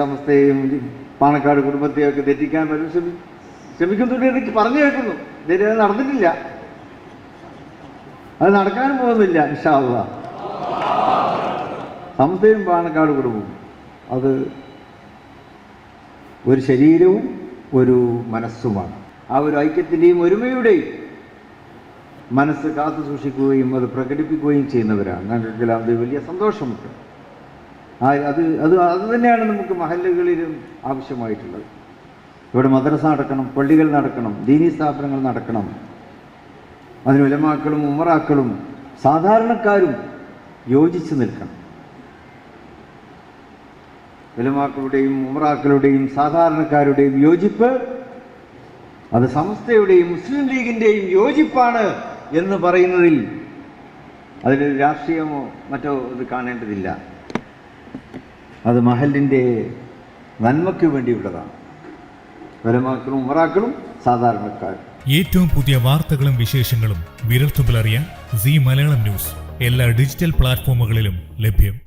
സമസ്തയെയും പാണക്കാട് കുടുംബത്തെയൊക്കെ തെറ്റിക്കാൻ വരും ശ്രമി ശ്രമിക്കുന്നുണ്ട് എനിക്ക് പറഞ്ഞു കേൾക്കുന്നു. ഇതേ നടന്നിട്ടില്ല. അത് നടക്കാനും പോകുന്നില്ല ഇഷാള്ള സമസ്തയും പാണക്കാട് കുടുംബവും അത് ഒരു ശരീരവും ഒരു മനസ്സുമാണ്. ആ ഒരു ഐക്യത്തിന്റെയും ഒരുമയുടെയും മനസ്സ് കാത്തു സൂക്ഷിക്കുകയും അത് പ്രകടിപ്പിക്കുകയും ചെയ്യുന്നവരാണ്. ഞങ്ങൾക്കെല്ലാം അത് വലിയ സന്തോഷമുണ്ട്. അത് അത് അത് തന്നെയാണ് നമുക്ക് മഹല്ലുകളിലും ആവശ്യമായിട്ടുള്ളത്. ഇവിടെ മദ്രസ നടക്കണം പള്ളികൾ നടക്കണം ദീനീ സ്ഥാപനങ്ങൾ നടക്കണം. അതിന് ഉലമാക്കളും ഉമറാക്കളും സാധാരണക്കാരും യോജിച്ച് നിൽക്കണം. ഉലമാക്കളുടെയും ഉമറാക്കളുടെയും സാധാരണക്കാരുടെയും യോജിപ്പ് അത് സമസ്തയുടെയും മുസ്ലിം ലീഗിന്റെയും യോജിപ്പാണ് എന്ന് പറയുന്നതിൽ അതിലൊരു രാഷ്ട്രീയമോ മറ്റോ ഇത് കാണേണ്ടതില്ല. അത് മഹലിന്റെ നന്മയ്ക്ക് വേണ്ടിയുള്ളതാണ്. വരമാക്കളും ഉമറാക്കളും സാധാരണക്കാരും. ഏറ്റവും പുതിയ വാർത്തകളും വിശേഷങ്ങളും വിരൽത്തുമ്പിലറിയാൻ സി മലയാളം ന്യൂസ്. എല്ലാ ഡിജിറ്റൽ പ്ലാറ്റ്ഫോമുകളിലും ലഭ്യം.